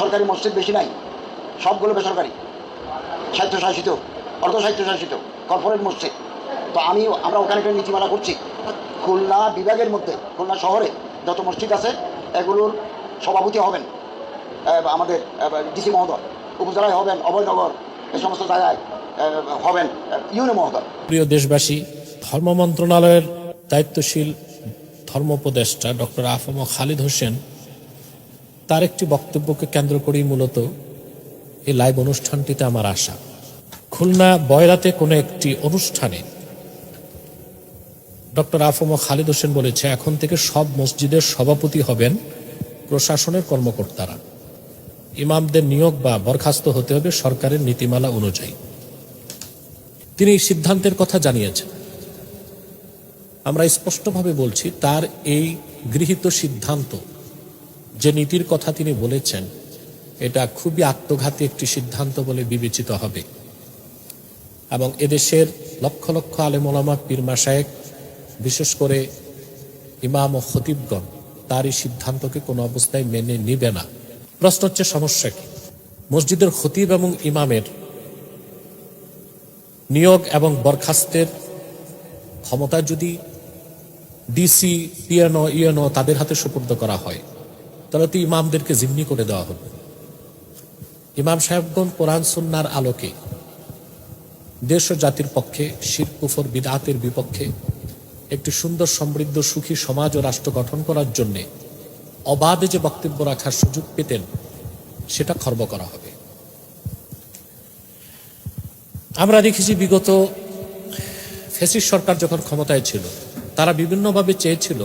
সরকারি মসজিদ বেশি নাই, সবগুলো বেসরকারি, স্বায়ত্তশাসিত, অর্ধস্বায়ত্তশাসিত কর্পোরেট মসজিদ। তো আমি, আমরা ওখানে একটা নীতিমালা করছি, খুলনা বিভাগের মধ্যে, খুলনা শহরে যত মসজিদ আছে, এগুলোর সভাপতি হবেন আমাদের ডিসি মহোদয়, উপজেলায় হবেন, অভয়নগর এই সমস্ত জায়গায় হবেন ইউনো মহোদয়। প্রিয় দেশবাসী, ধর্ম মন্ত্রণালয়ের দায়িত্বশীল ধর্মোপদেষ্টা ডক্টর আফম খালিদ হোসেন তার একটি বক্তব্যকে কেন্দ্র করেই মূলত এই লাইভ অনুষ্ঠানটিতে আমার আশা। খুলনা বয়রাতে কোনো একটি অনুষ্ঠানে ডক্টর আফম খালিদ হোসেন বলেছে, এখন থেকে সব মসজিদের সভাপতি হবেন প্রশাসনের কর্মকর্তারা। ইমামদের নিয়োগ বা বরখাস্ত হতে হবে সরকারের নীতিমালা অনুযায়ী। তিনি এই সিদ্ধান্তের কথা জানিয়েছেন। আমরা স্পষ্টভাবে বলছি, তার এই গৃহীত সিদ্ধান্ত যে নীতির কথা তিনি বলেছেন, এটা খুবই আত্মঘাতী একটি সিদ্ধান্ত বলে বিবেচিত হবে। এবং এদেশের লক্ষ লক্ষ আলেমোলামা পীর মাসায়েক বিশেষ করে ইমাম ও খতিবগণ তার এই সিদ্ধান্তকে কোনো অবস্থায় মেনে নিবে না। প্রশ্ন হচ্ছে, সমস্যা কি? মসজিদের খতিব এবং ইমামের নিয়োগ এবং বরখাস্তের ক্ষমতা যদি ডিসি, পিএনও, ইএনও তাদের হাতে সুপর্দ করা হয় তাহলে তো ইমামদেরকে জিম্মি করে দেওয়া হবে। ইমাম সাহেবগণ কোরআন, সুন্নার আলোকে দেশ ও জাতির পক্ষে শির, কুফর বিদাতের বিপক্ষে একটি সুন্দর, সমৃদ্ধ, সুখী সমাজ ও রাষ্ট্র গঠন করার জন্যে অবাধে যে বক্তব্য রাখার সুযোগ পেতেন, সেটা খর্ব করা হবে। আমরা দেখেছি বিগত ফেসিস সরকার যখন ক্ষমতায় ছিল, তারা বিভিন্নভাবে চেয়েছিল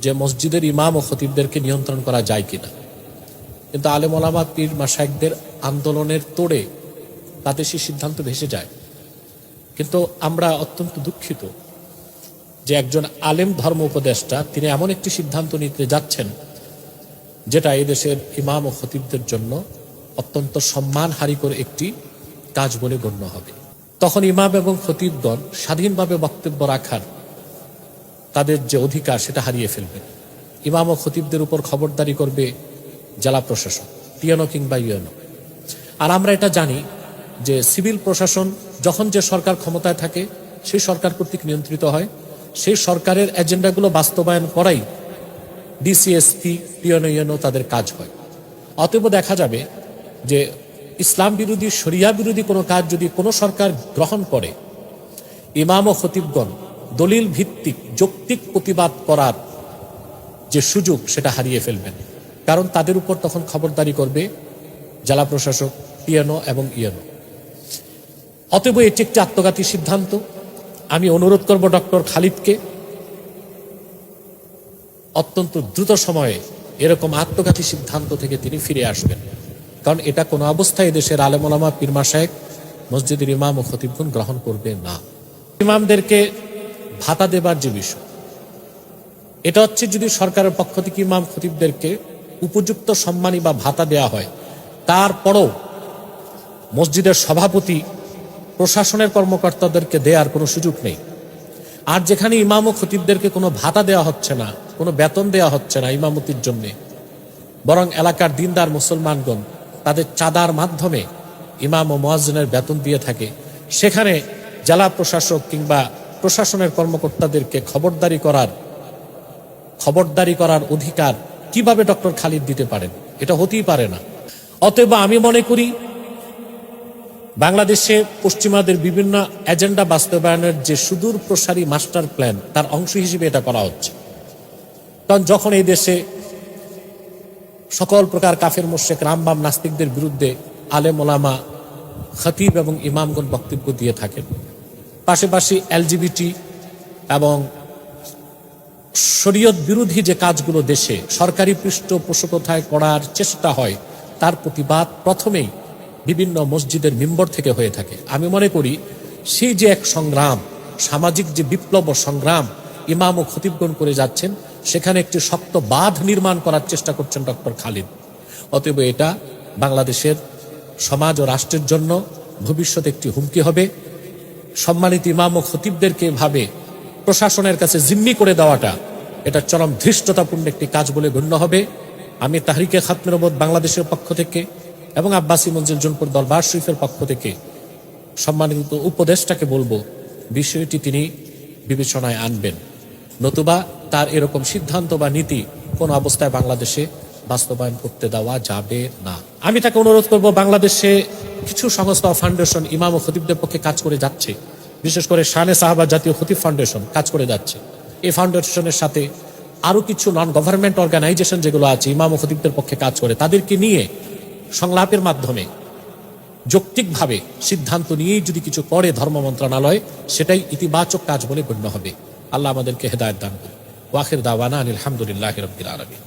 যে মসজিদের ইমাম ও খতিবদেরকে নিয়ন্ত্রণ করা যায় কিনা। কিন্তু আলেম ওলামা, পীর মাসায়কদের আন্দোলনের তোড়ে তাতে সেই সিদ্ধান্ত ভেসে যায়। কিন্তু আমরা অত্যন্ত দুঃখিত যে একজন আলেম ধর্ম উপদেষ্টা তিনি এমন একটি সিদ্ধান্ত নিতে যাচ্ছেন যেটা এদেশের ইমাম ও খতিবদের জন্য অত্যন্ত সম্মানহারি করে একটি কাজ বলে গণ্য হবে। তখন ইমাম এবং খতিবগণ স্বাধীনভাবে বক্তব্য রাখার তাদের যে অধিকার সেটা হারিয়ে ফেলবে। ইমাম ও খতিবদের উপর খবরদারি করবে জেলা প্রশাসন পিয়ানো কিংবা ইউএনও। আর আমরা এটা জানি যে সিভিল প্রশাসন যখন যে সরকার ক্ষমতায় থাকে, সেই সরকার কর্তৃক নিয়ন্ত্রিত হয়। সেই সরকারের এজেন্ডাগুলো বাস্তবায়ন করাই ডিসিএসপি পিয়ানো ইউএনও তাদের কাজ হয়। অতএব দেখা যাবে যে ইসলাম বিরোধী, শরিয়া বিরোধী কোনো কাজ যদি কোনো সরকার গ্রহণ করে, ইমাম ও খতিবগণ দলিল ভিত্তিক যৌক্তিক প্রতিবাদ করার যে সুযোগ, সেটা হারিয়ে ফেলবেন। কারণ তাদের উপর তখন খবরদারি করবে জেলা প্রশাসক পিএনও এবং ইএনও। অতএব এটি একটি আত্মঘাতী সিদ্ধান্ত। আমি অনুরোধ করব ডক্টর খালিদকে অত্যন্ত দ্রুত সময়ে এরকম আত্মঘাতী সিদ্ধান্ত থেকে তিনি ফিরে আসবেন। কারণ এটা কোনো অবস্থায় দেশের আলেমোলামা পীরমা সাহেব মসজিদের ইমাম ও খতিবগুন গ্রহণ করবে না। ইমামদেরকে ভাতা দেবার যে বিষয়, এটা হচ্ছে যদি সরকারের পক্ষ থেকে ইমাম খতিবদেরকে উপযুক্ত সম্মানী বা ভাতা দেয়া হয়, তারপরও মসজিদের সভাপতি, প্রশাসনের কর্মকর্তাদেরকে দেওয়ার কোনো সুযোগ নেই। আর যেখানে ইমাম ও খতিবদেরকে কোনো ভাতা দেওয়া হচ্ছে না, কোনো বেতন দেওয়া হচ্ছে না ইমামতির জন্যে, বরং এলাকার দিনদার মুসলমানগণ তাদের চাঁদার মাধ্যমে ইমাম ও মোয়াজ্জিনের বেতন দিয়ে থাকে, সেখানে জেলা প্রশাসক কিংবা প্রশাসনের কর্মকর্তাদেরকে খবরদারি করার খবরদারি করার অধিকার কীভাবে ডক্টর খালিদ দিতে পারেন? এটা হতেই পারে না। অতএব আমি মনে করি, বাংলাদেশে পশ্চিমাদের বিভিন্ন এজেন্ডা বাস্তবায়নের যে সুদূর প্রসারী মাস্টার প্ল্যান, তার অংশ হিসেবে এটা করা হচ্ছে। কারণ যখন এই দেশে সকল প্রকার কাফের মোশেক রামবাম নাস্তিকদের বিরুদ্ধে আলেম ওলামা খতিব এবং ইমামগণ বক্তব্য দিয়ে থাকেন পাশাপাশি এলজিবিটি এবং শরীয়ত বিরোধী যে কাজগুলো দেশে সরকারি পৃষ্ঠপোষকতায় করার চেষ্টা হয়, তার প্রতিবাদ প্রথমেই বিভিন্ন মসজিদের মেম্বর থেকে হয়ে থাকে। আমি মনে করি, সেই যে এক সংগ্রাম, সামাজিক যে বিপ্লব সংগ্রাম ইমাম ও খতিবগণ করে যাচ্ছেন, সেখানে একটি শক্ত বাঁধ নির্মাণ করার চেষ্টা করছেন ডক্টর খালিদ। অতএব এটা বাংলাদেশের সমাজ ও রাষ্ট্রের জন্য ভবিষ্যতে একটি হুমকি হবে। সম্মানিত ইমাম ও খতিবদেরকে ভাবে প্রশাসনের কাছে জিম্মি করে দেওয়াটা এটা চরম ধৃষ্টতাপূর্ণ একটি কাজ বলে গণ্য হবে। আমি তাহরিকে খাতমের বোধ বাংলাদেশের পক্ষ থেকে এবং আব্বাসী মঞ্জিল জনপুর দরবার শরীফের পক্ষ থেকে সম্মানিত উপদেষ্টাকে বলব, বিষয়টি তিনি বিবেচনায় আনবেন। নতুবা তার এরকম সিদ্ধান্ত বা নীতি কোন অবস্থায় বাংলাদেশে বাস্তবায়ন করতে দেওয়া যাবে না। আমি তাকে অনুরোধ করব, বাংলাদেশে কিছু সংস্থা ফাউন্ডেশন ইমাম ও খতিবদের পক্ষে কাজ করে যাচ্ছে। বিশেষ করে শানে সাহাবা জাতীয় খতিব ফাউন্ডেশন কাজ করে যাচ্ছে। এই ফাউন্ডেশনের সাথে আরও কিছু নন গভর্নমেন্ট অর্গানাইজেশন যেগুলো আছে, ইমাম ও খতিবদের পক্ষে কাজ করে, তাদেরকে নিয়ে সংলাপের মাধ্যমে যৌক্তিকভাবে সিদ্ধান্ত নিয়েই যদি কিছু করে ধর্ম মন্ত্রণালয়, সেটাই ইতিবাচক কাজ বলে গণ্য হবে। আল্লাহ আমাদেরকে হেদায়ত দান করুন। ওয়াখির দাওয়ানা আলহামদুলিল্লাহ রবিল আলমী